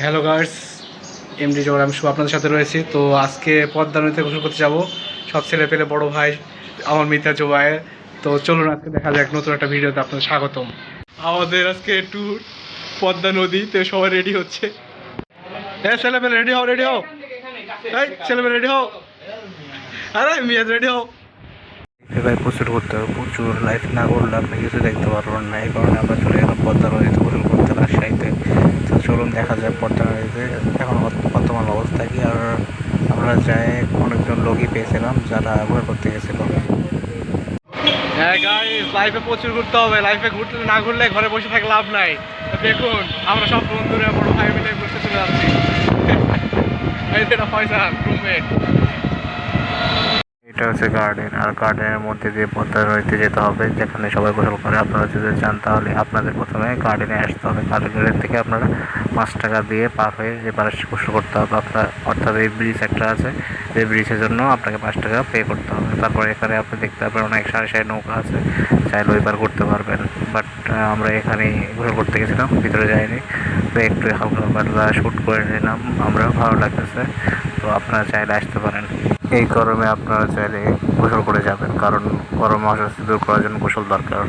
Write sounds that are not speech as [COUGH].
Hello girls MD জোর আমি শুভ আপনাদের সাথে রয়েছি। তো আজকে পদ্মা নদীতে গোসল করতে যাব। সব ছেলে পেলে, বড় ভাই, আমার মিতা, জোবায়ের। তো চলুন, আজকে দেখা যাক নতুন একটা ভিডিওতে আপনাদের স্বাগতম। আমাদের আজকে ট্যুর পদ্মা নদীতে সবাই রেডি হচ্ছে। হ্যাঁ ছেলে পেলে রেডি হও রেডি হও। এই ছেলে পেলে রেডি হও। আরে মিয়াজ রেডি হও। ভাই প্রচুর করতে হবে, প্রচুর লাইফ না করলে আপনি কিছু দেখতে পারবেন না। এই কারণে আমরা চলে গেলাম পদ্মা নদীতে গোসল করতে রাজশাহীতে তো চলুন দেখা যায় নদীতে এখন বর্তমান অবস্থা কি? আর আমরা যাই, অনেকজন লোকই পেয়েছিলাম যারা গোসল করতে গেছিল। হ্যাঁ লাইফে প্রচুর ঘুরতে হবে। লাইফে ঘুরতে না ঘুরলে ঘরে বসে থাকলে লাভ নাই। দেখুন, আমরা সব বন্ধুরা, বড় ভাই মিলে ঘুরতে চলে যাচ্ছি। [LAUGHS] এই যেটা পয়সা রুমমেট এটা হচ্ছে গার্ডেন আর গার্ডেনের মধ্যে দিয়ে পদ্মা নদীতে যেতে হবে, যেখানে সবাই গোসল করে। আপনারা যদি চান তাহলে আপনাদের প্রথমে গার্ডেনে আসতে হবে। গার্ডেনের থেকে আপনারা পাঁচ টাকা দিয়ে পার হয়ে যে এবার গোসল করতে হবে। আপনার, অর্থাৎ এই ব্রিজ একটা আছে, এই ব্রিজের জন্য আপনাকে পাঁচ টাকা পে করতে হবে। তারপরে এখানে আপনি দেখতে পাবেন অনেক সারি সারি নৌকা আছে চাইলে ওই পার করতে পারবেন বাট আমরা এখানে গোসল করতে গেছিলাম, ভিতরে যাইনি। তো একটু হালকা পাতলা শ্যুট করে নিলাম। আমরা ভালো লাগতেছে। তো আপনারা চাইলে আসতে পারেন। এই গরমে আপনারা চাইলে গোসল করে যাবেন, কারণ গরম অস্বস্তি দূর করার জন্য গোসল দরকার।